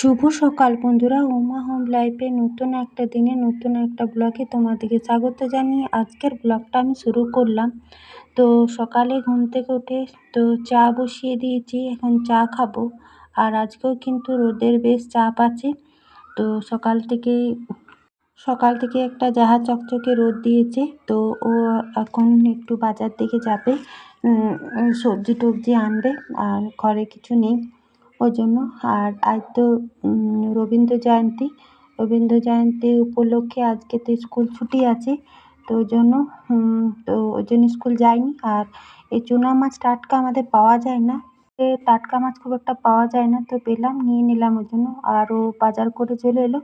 শুভ সকাল বন্ধুরা, উমা হোম লাইফে নতুন একটা দিনে নতুন একটা ব্লগে তোমাদেরকে স্বাগত জানিয়ে আজকের ব্লগটা আমি শুরু করলাম। তো সকালে ঘুম থেকে উঠে তো চা বসিয়ে দিয়েছি, এখন চা খাব। আর আজকেও কিন্তু রোদের বেশ চাপ আছে। তো সকাল থেকে সকাল থেকে একটা জাহাজ চকচকে রোদ দিয়েছে। তো ও এখন একটু বাজার দিকে যাবে সবজি টবজি আনবে, আর ঘরে কিছু নেই। ওই জন্য আর আজ তো রবীন্দ্র জয়ন্তী রবীন্দ্র জয়ন্তী উপলক্ষে আজকে তো স্কুল ছুটি আছে, তো ওই জন্য তো ওই জন্য স্কুল যায়নি আর এই চুনা মাছ টাটকা আমাদের পাওয়া যায় না। টাটকা মাছ খুব একটা পাওয়া যায় না, তো পেলাম, নিয়ে নিলাম ওই জন্য আর ও বাজার করে চলে এলো,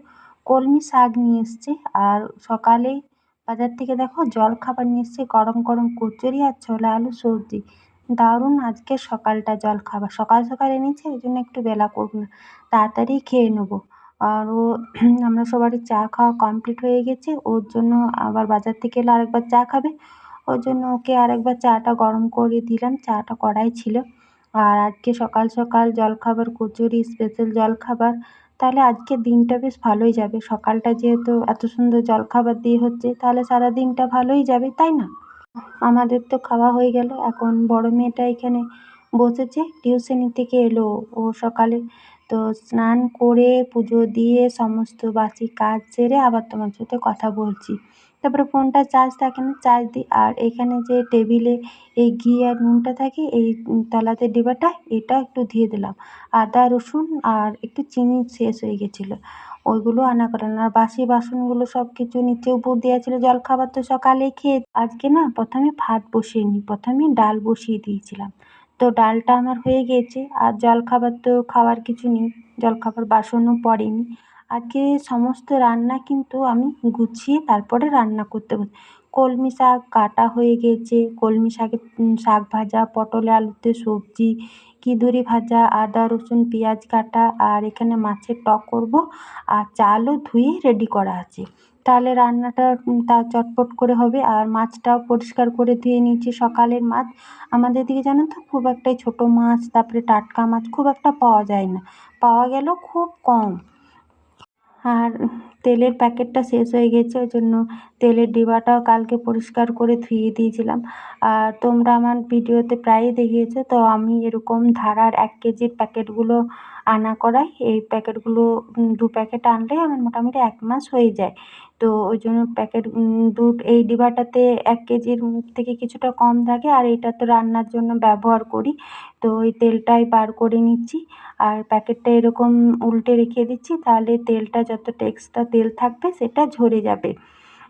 কলমি শাক নিয়ে এসছে। আর সকালে বাজার থেকে দেখো জল খাবার নিয়ে এসছে, গরম গরম কচুরি আর ছোলা আলু সবজি। দারুণ আজকে সকালটা জল খাবার। সকাল সকাল এনেছে ওই জন্য একটু বেলা করব তাড়াতাড়ি খেয়ে নেব। আর ও, আমরা সবারই চা খাওয়া কমপ্লিট হয়ে গেছে। ওর জন্য আবার বাজার থেকে এলে আরেকবার চা খাবে। ওর জন্য ওকে আরেকবার চাটা গরম করে দিলাম। চাটা কড়াই ছিল। আর আজকে সকাল সকাল জলখাবার কচুরি স্পেশাল জলখাবার তাহলে আজকে দিনটা বেশ ভালোই যাবে। সকালটা যেহেতু এত সুন্দর জলখাবার দিয়ে হচ্ছে, তাহলে সারা দিনটা ভালোই যাবে, তাই না? আমাদের তো খাওয়া হয়ে গেল। এখন বড় মেয়েটা এখানে বসেছে টিউশনি থেকে এলো ও সকালে। তো স্নান করে, পুজো দিয়ে সমস্ত বাসি কাজ সেরে আবার তোমার সাথে কথা বলছি। তারপরে ফোনটা চার্জ থাকে না চার্জ দিই। আর এখানে যে টেবিলে এই ঘি আর নুনটা থাকে, এই তলাতে ডিবাটা, এটা একটু দিয়ে দিলাম। আদা, রসুন আর একটু চিনি শেষ হয়ে গেছিল। ওইগুলো আনা করানো আর বাসি বাসনগুলো সব কিছু নিচে উপর দেওয়া ছিল, জলখাবার তো সকালে খেয়ে আজকে না প্রথমে ভাত বসিয়ে নিই প্রথমে ডাল বসিয়ে দিয়েছিলাম। তো ডালটা আমার হয়ে গিয়েছে আর জলখাবার তো খাওয়ার কিছু নেই, জলখাবার বাসনও পড়েনি। আজকে সমস্ত রান্না কিন্তু আমি গুছিয়ে তারপরে রান্না করতে বসি। কলমি শাক কাটা হয়ে গিয়েছে কলমি শাকের শাক ভাজা পটলে আলুতে সবজি কিঁদুরি ভাজা, আদা, রসুন, পেঁয়াজ কাটা, আর এখানে মাছের টক করব। আর চালও ধুয়ে রেডি করা আছে। তাহলে রান্নাটা তা চটপট করে হবে। আর মাছটাও পরিষ্কার করে ধুয়ে নিয়েছি সকালের মাছ। আমাদের দিকে জানো তো, খুব একটাই ছোটো মাছ, তারপরে টাটকা মাছ, খুব একটা পাওয়া যায় না। পাওয়া গেলেও খুব কম। আর তেলের প্যাকেটটা শেষ হয়ে গেছে, ওই জন্য তেলের ডিবাটাও কালকে পরিষ্কার করে ধুয়ে দিয়েছিলাম। আর তোমরা আমার ভিডিওতে প্রায়ই দেখিয়েছো, তো আমি এরকম ধারার এক কেজির প্যাকেটগুলো আনা করাই। এই প্যাকেটগুলো দু প্যাকেট আনলে আমার মোটামুটি এক মাস হয়ে যায়। তো ওই জন্য প্যাকেট দু এই ডিবাটাতে এক কেজির থেকে কিছুটা কম থাকে আর এটা তো রান্নার জন্য ব্যবহার করি। তো ওই তেলটাই বার করে নিচ্ছি। আর প্যাকেটটা এরকম উল্টে রেখে দিচ্ছি তাহলে তেলটা যতটা এক্সট্রা তেল থাকবে সেটা ঝরে যাবে।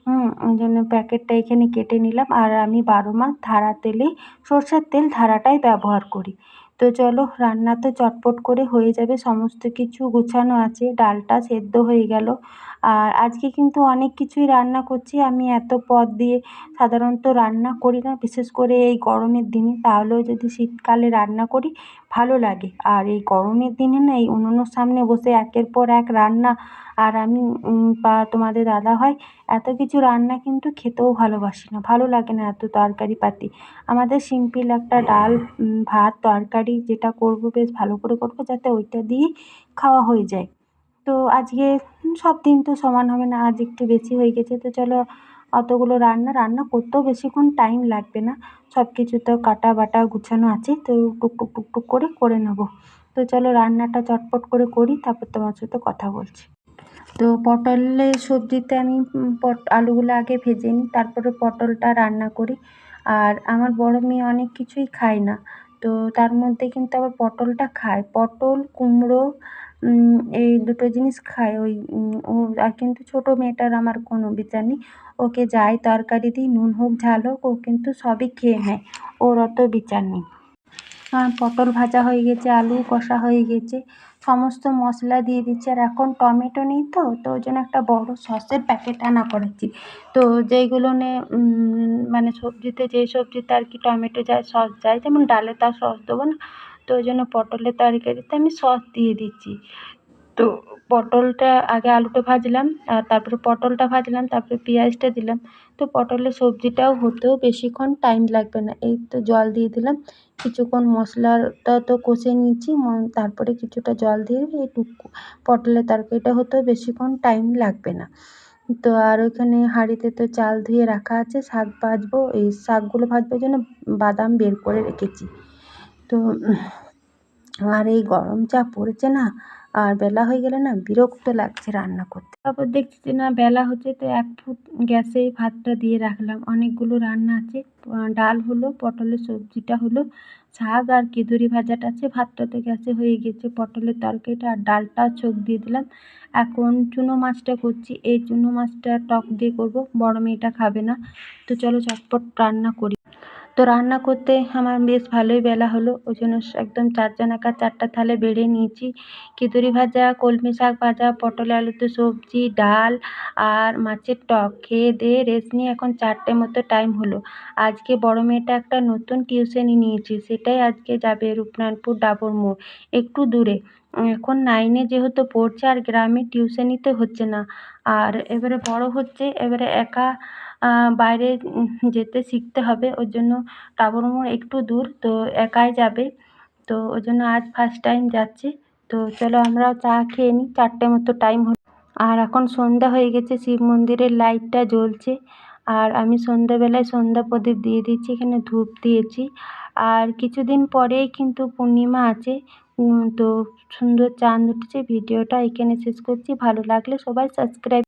হুম, ওই জন্য প্যাকেটটা এখানে কেটে নিলাম। আর আমি বারো মাস ধারা তেলে সর্ষের তেল ধারাটাই ব্যবহার করি। তো চলো, রান্না তো চটপট করে হয়ে যাবে, সমস্ত কিছু গোছানো আছে, ডালটা সেদ্ধ হয়ে গেল। আর আজকে কিন্তু অনেক কিছুই রান্না করছি, আমি এত পদ দিয়ে সাধারণত রান্না করি না, বিশেষ করে এই গরমের দিনে। তাহলেও যদি শীতকালে রান্না করি ভালো লাগে। আর এই গরমের দিনে না, এই উনুনের সামনে বসে একের পর এক রান্না, আর আমি বা তোমাদের দাদা হয়, এত কিছু রান্না কিন্তু খেতেও ভালোবাসি না। ভালো লাগে না এত তরকারি পাতি। আমাদের সিম্পল একটা ডাল ভাত, তরকারি যেটা করব, বেশ ভালো করে করব, যাতে ওইটা দিয়েই খাওয়া হয়ে যায়। তো আজকে সব দিন তো সমান হবে না, আজ একটু বেশি হয়ে গেছে, তো চলো অতগুলো রান্না রান্না করতেও বেশিক্ষণ টাইম লাগবে না। সব কিছু তো কাটা বাটা গুছানো আছে, তো টুকটুক টুকটুক করে করে নেব। তো চলো রান্নাটা চটপট করে করি, তারপর তোমার সাথে কথা বলছি। তো পটলের সবজিতে আমি পট, আলুগুলো আগে ভেজে নিই, তারপরে পটলটা রান্না করি। আর আমার বড় মেয়ে অনেক কিছুই খায় না, তো তার মধ্যে কিন্তু আবার পটলটা খায়। পটল, কুমড়ো এই দুটো জিনিস খায়। ওই ও আর কিন্তু ছোটো মেয়েটার আমার কোনো বিচার নেই। ওকে যাই তরকারি দিই, নুন হোক, ঝাল হোক, ও কিন্তু সবই খেয়ে নেয়। ওর অত বিচার নেই। পটল ভাজা হয়ে গেছে, আলু কষা হয়ে গেছে, সমস্ত মশলা দিয়ে দিচ্ছি। আর এখন টমেটো নেই তো তো ওই জন্য একটা বড় সসের প্যাকেট আনা করেছি। তো যেইগুলো মানে সবজিতে, যেই সবজিতে আর কি টমেটো যায়, সস যায়, যেমন ডালে তার সস দেবো না তো ওই জন্য পটলের তরকারিতে আমি সস দিয়ে দিচ্ছি। তো পটলটা আগে আলুটা ভাজলাম, আর তারপরে পটলটা ভাজলাম, তারপরে পেঁয়াজটা দিলাম। তো পটলের সবজিটাও হতেও বেশিক্ষণ টাইম লাগবে না। এই তো জল দিয়ে দিলাম। কিছুক্ষণ মশলাটা তো কষে নিয়েছি তারপরে কিছুটা জল দিয়ে এই টুকু পটলের তরকারিটা হতেও বেশিক্ষণ টাইম লাগবে না। তো আর ওইখানে হাঁড়িতে তো চাল ধুয়ে রাখা আছে, শাক ভাজবো, এই শাকগুলো ভাজবার জন্য বাদাম বের করে রেখেছি। তো আর এই গরম চা পড়েছে না, আর বেলা হয়ে গেলে না বিরক্ত লাগছে রান্না করতে। তারপর দেখছি যে না বেলা হচ্ছে তো এক ফুট গ্যাসে ভাতটা দিয়ে রাখলাম। অনেকগুলো রান্না আছে ডাল হলো, পটলের সবজিটা হলো, শাক আর কেঁদুরি ভাজাটা আছে। ভাতটা তো গ্যাসে হয়ে গেছে, পটলের তরকারিটা আর ডালটাও ছোক দিয়ে দিলাম। এখন চুনো মাছটা করছি। এই চুনো মাছটা টক দিয়ে করব, বড় মেয়েটা খাবে না। তো চলো চটপট রান্না করি। তো রান্না করতে আমার বেশ ভালোই বেলা হলো। ওই জন্য একদম চারজনাকার চারটা থালে বেড়ে নিয়েছি। খিচুড়ি ভাজা, কলমি শাক ভাজা, পটল আলুতে সবজি, ডাল আর মাছের টক। খেয়ে দিয়ে রেস্ট নিয়ে এখন চারটে মতো টাইম হলো। আজকে বড় মেয়েটা একটা নতুন টিউশনি নিয়েছি। সেটাই আজকে যাবে রূপনারায়ণপুর ডাবর মোড়, একটু দূরে। এখন নাইনে যেহেতু পড়ছে আর গ্রামে টিউশনিতে হচ্ছে না। আর এবারে বড় হচ্ছে, এবারে একা বাইরে যেতে শিখতে হবে। ওই জন্য টাবর মোড় একটু দূর, তো একাই যাবে। তো ওই জন্য আজ ফার্স্ট টাইম যাচ্ছে। তো চলো আমরাও চা খেয়ে নিই, চারটে মতো টাইম আর এখন সন্ধ্যা হয়ে গেছে, শিব মন্দিরের লাইটটা জ্বলছে। আর আমি সন্ধ্যাবেলায় সন্ধ্যা প্রদীপ দিয়ে দিচ্ছি এখানে ধূপ দিয়েছি। আর কিছুদিন পরেই কিন্তু পূর্ণিমা আছে। তো সুন্দর চাঁদ উঠেছে, ভিডিওটা এখানে শেষ করছি। ভালো লাগলে সবাই সাবস্ক্রাইব